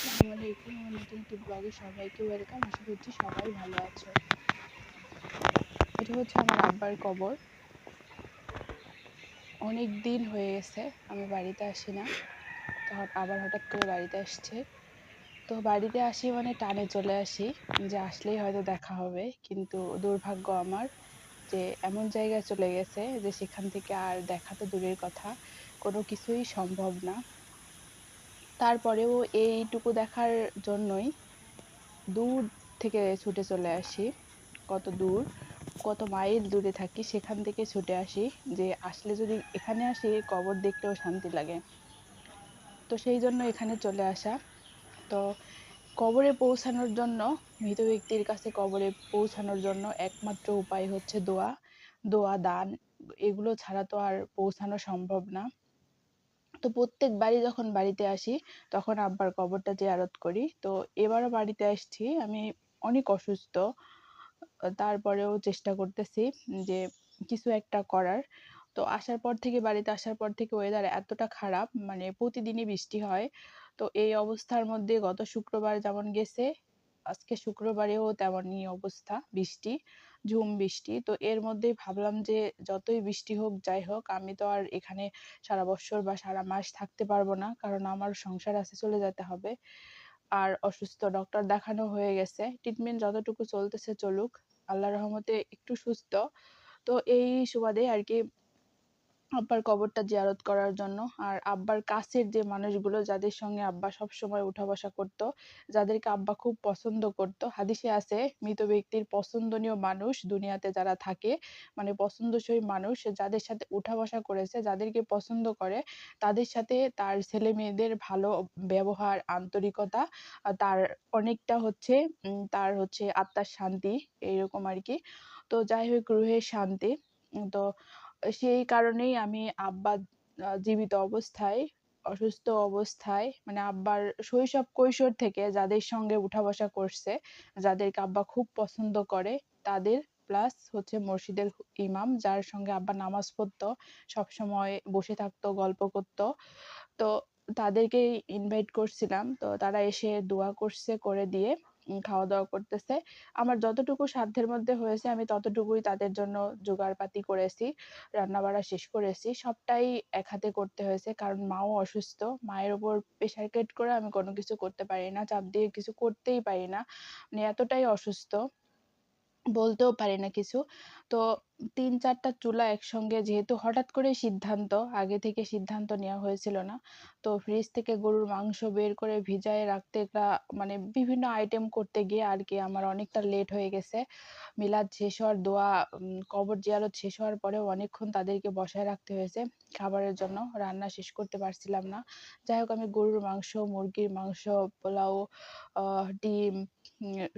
আলাইকুম আমার নতুন একটি ব্লগে সবাইকে ওয়েলকাম। আশা করছি সবাই ভালো আছো। এটা হচ্ছে আমার আব্বার কবর। অনেক দিন হয়ে গেছে, আমি বাড়িতে আসি না। তো আবার হঠাৎ করে বাড়িতে আসছে। তো বাড়িতে আসি মানে টানে চলে আসি, যে আসলেই হয়তো দেখা হবে। কিন্তু দুর্ভাগ্য আমার যে এমন জায়গায় চলে গেছে যে সেখান থেকে আর দেখা তো দূরের কথা। কোনো কিছুই সম্ভব না। তারপরেও এইটুকু দেখার জন্যই দূর থেকে ছুটে চলে আসি, কত দূর, কত মাইল দূরে থাকি, সেখান থেকে ছুটে আসি, যে আসলে যদি এখানে আসি, কবর দেখতেও শান্তি লাগে। তো সেই জন্য এখানে চলে আসা। তো কবরে পৌঁছানোর জন্য, মৃত ব্যক্তির কাছে কবরে পৌঁছানোর জন্য একমাত্র উপায় হচ্ছে দোয়া দোয়া, দান, এগুলো ছাড়া তো আর পৌঁছানো সম্ভব না। তো প্রত্যেক প্রত্যেকবারই যখন বাড়িতে আসি, তখন আব্বার কবরটা জিয়ারত করি। তো এবারও বাড়িতে আসছি। আমি অনেক অসুস্থ। তারপরেও চেষ্টা করতেছি যে কিছু একটা করার। তো আসার পর থেকে, বাড়িতে আসার পর থেকে ওয়েদার এতটা খারাপ মানে প্রতিদিনই বৃষ্টি হয়। তো এই অবস্থার মধ্যে গত শুক্রবার যেমন গেছে, আজকে শুক্রবারেও তেমনই অবস্থা বৃষ্টি। ঝুম বৃষ্টি। তো এর মধ্যেই ভাবলাম যে, যতই বৃষ্টি হোক, যাই হোক, আমি তো আর এখানে সারা বছর বা সারা মাস থাকতে পারব না, কারণ আমার সংসার আছে, চলে যেতে হবে। আর অসুস্থ ডক্টর দেখানো হয়ে গেছে। ট্রিটমেন্ট যতটুকু চলতেছে চলুক আল্লাহ রহমতে একটু সুস্থ। তো এই সুবাদে আর কি আব্বার কবরটা জিয়ারত করার জন্য। আর আব্বার কাছের যে মানুষগুলো যাদের সঙ্গে আব্বা সব সময় উঠা বসা করতো, যাদেরকে আব্বা খুব পছন্দ করতো, হাদিসে আছে, মৃত ব্যক্তির পছন্দনীয় মানুষ দুনিয়াতে যারা থাকে মানে পছন্দসই মানুষ, যাদের সাথে উঠা বসা করেছে, যাদেরকে পছন্দ করে, তাদের সাথে তার ছেলে মেয়েদের ভালো ব্যবহার, আন্তরিকতা তার অনেকটা হচ্ছে তার হচ্ছে আত্মার শান্তি, এইরকম আর কি। তো যাই হোক, রুহের শান্তি। তো সেই কারণেই আমি আব্বা জীবিত অবস্থায়, অসুস্থ অবস্থায় মানে আব্বার শৈশব কৈশোর থেকে যাদের সঙ্গে উঠা বসা করছে, যাদেরকে আব্বা খুব পছন্দ করে, তাদের প্লাস হচ্ছে মসজিদের ইমাম, যার সঙ্গে আব্বা নামাজ পড়তো, সবসময় বসে থাকতো, গল্প করতো। তো তাদেরকে ইনভাইট করছিলাম। তো তারা এসে দোয়া করছে করে দিয়ে খাওয়া দাওয়া করতেছে। আমার যতটুকু সাধ্যের মধ্যে হয়েছে, আমি ততটুকুই তাদের জন্য জোগাড়পাতি করেছি রান্না বাড়া শেষ করেছি। সবটাই এক হাতে করতে হয়েছে, কারণ মাও অসুস্থ। মায়ের ওপর প্রেশার ক্রিয়েট করে আমি কোনো কিছু করতে পারি না, চাপ দিয়ে কিছু করতেই পারি না। মানে এতটাই অসুস্থ। বলতেও পারি না কিছু। তো তিন চারটা চুলা একসঙ্গে যেহেতু হঠাৎ করে সিদ্ধান্ত, আগে থেকে সিদ্ধান্ত নেওয়া হয়েছিল না, তো ফ্রিজ থেকে গরুর মাংস বের করে ভিজায় রাখতে মানে বিভিন্ন আইটেম করতে গিয়ে আর কি আমার অনেকটা লেট হয়ে গেছে। মিলাদ শেষ হওয়ার দোয়া কবর জিয়ারত শেষ হওয়ার পরেও অনেকক্ষণ তাদেরকে বসায় রাখতে হয়েছে খাবারের জন্য, রান্না শেষ করতে পারছিলাম না। যাই হোক, আমি গরুর মাংস, মুরগির মাংস, পোলাও ডিম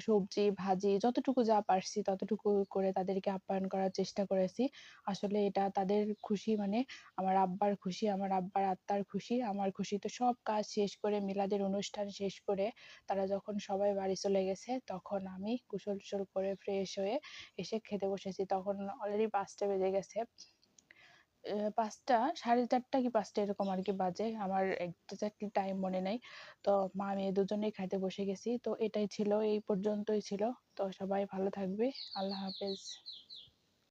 সবজি, ভাজি, যতটুকু যা পারছি ততটুকু করে তাদেরকে আপ্যায়ন করার চেষ্টা করেছি। আসলে এটা তাদের খুশি মানে আমার আব্বার খুশি, আমার আব্বার আত্মার খুশি। আমার খুশি তো সব কাজ শেষ করে, মিলাদের অনুষ্ঠান শেষ করে তারা যখন সবাই বাড়ি চলে গেছে তখন আমি কুশল টুশল করে ফ্রেশ হয়ে এসে খেতে বসেছি। তখন অলরেডি পাঁচটা বেজে গেছে। পাঁচটা, সাড়ে চারটা কি পাঁচটা এরকম আর কি বাজে। আমার একজাক্টলি টাইম মনে নেই। তো মা মেয়ে দুজনেই খাইতে বসে গেছি। তো এটাই ছিল, এই পর্যন্তই ছিল। তো সবাই ভালো থাকবে। আল্লাহ হাফেজ।